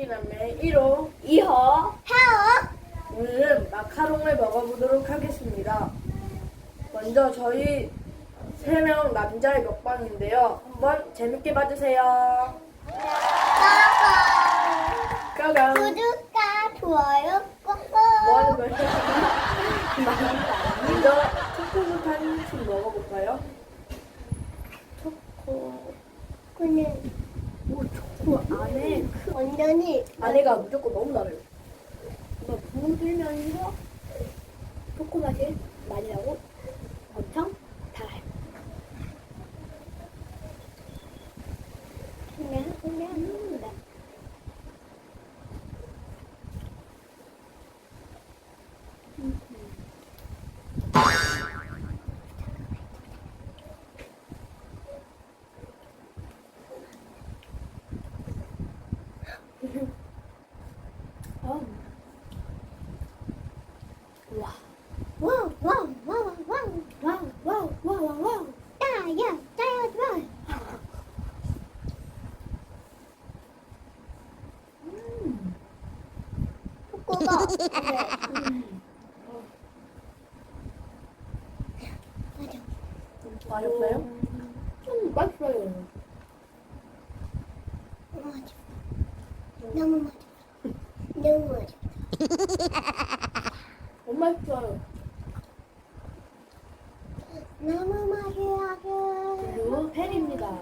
세끼남매 1호 2호 하오 오늘은 마카롱을 먹어보도록 하겠습니다. 먼저 저희 세 명 남자의 먹방인데요. 한번 재밌게 봐주세요. 고고 까강 구독과 좋아요 꾹꾹 뭐 하는 거예요? 먼저 초코부터 한입 먹어볼까요? 초코 그는 오 초코 안에 완전히 안에가 무조건 너무 달아요. 이거 부들면서 초코 맛이 많이 나고 엄청 달아요. 그냥 그냥 아. 와, 와우 와우 와우 와우 와우, 와우, 와우, 와우. 따야 따야 따야 초코가 맞아 맛있어요? 좀 맛있어요. 너무 맞아 너무 맞아 엄마 맛있어요. 너무 그리고 팬입니다.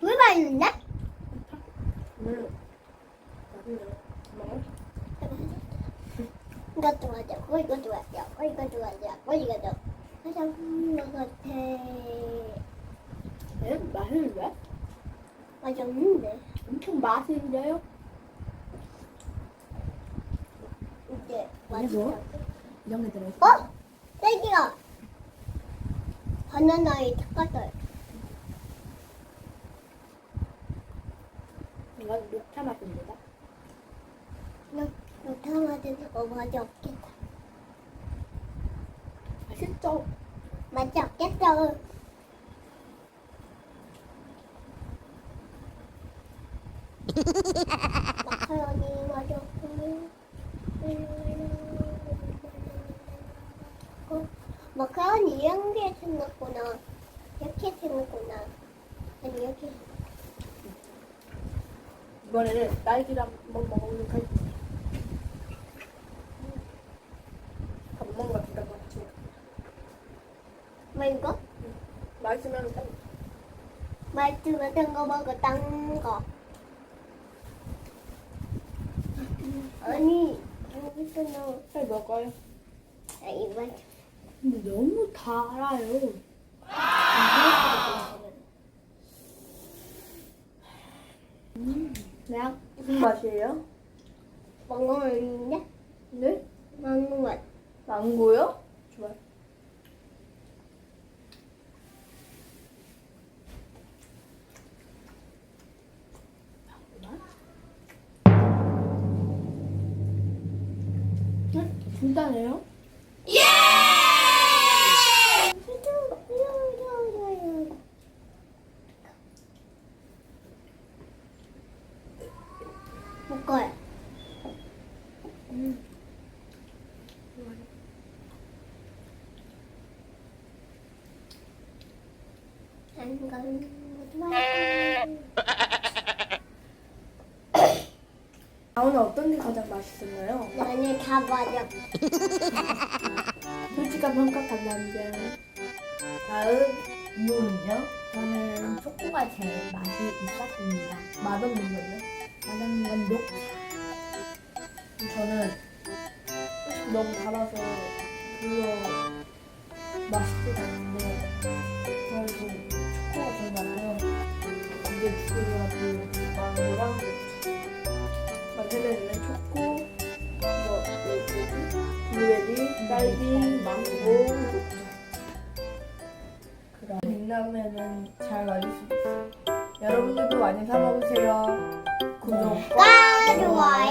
물 맛있는데? 음, 맛있네요. 엄마가? 이것도 맞아 이것도 맞아 이것도 맞아 이것도 맛있는 것 같아 네, 맛있는데? 맛있는데 엄청 맛있는데요? 이제 이게 뭐? 맛있어 이런 게 들어있어. 어? 딸기가 바나나에 닦았어요 이건 녹차 맛입니다. 어 맛이 없겠다 맛있죠? 맛이 없겠어 마카로니 맛이 없고 어, 마카로니 이렇게 생겼구나 이렇게 생겼구나 아니 이렇게 이번에는 딸기랑 한번 먹어보도록 할게요. 엄마가 기가 막히네. 뭐 이거? 맛있으면 딱 말투 같은 거 먹어 딴 거. 아니 여기서는 잘 먹어요. 아, 이거 근데 너무 달아요. 음, 무슨 맛이에요? 망고 맛인데 네? 망고 맛. 망고요? 진짜네요? 먹어요. 음. 한건 좋아요. 다운은 어떤 게 가장 맛있었나요? 나는 다 맞아. 솔직한 평가 감사합니다. 다음 이유는요? 저는 초코가 제일 맛이 있었습니다. 맛없는 거예요? 맛없는 건 녹차. 저는 솔직히 너무 달아서 별로 맛있지가 않은데 그래도 초코가 제일 많아요. 이게 두 개가 그 망고랑 맛에는 있는 초코, 뭐? 블루베리, 딸기, 망고, 녹차. 그럼 빛나면은 잘 맞을 수 있어요. 여러분들도 많이 사 먹으세요. 구독과 좋아요.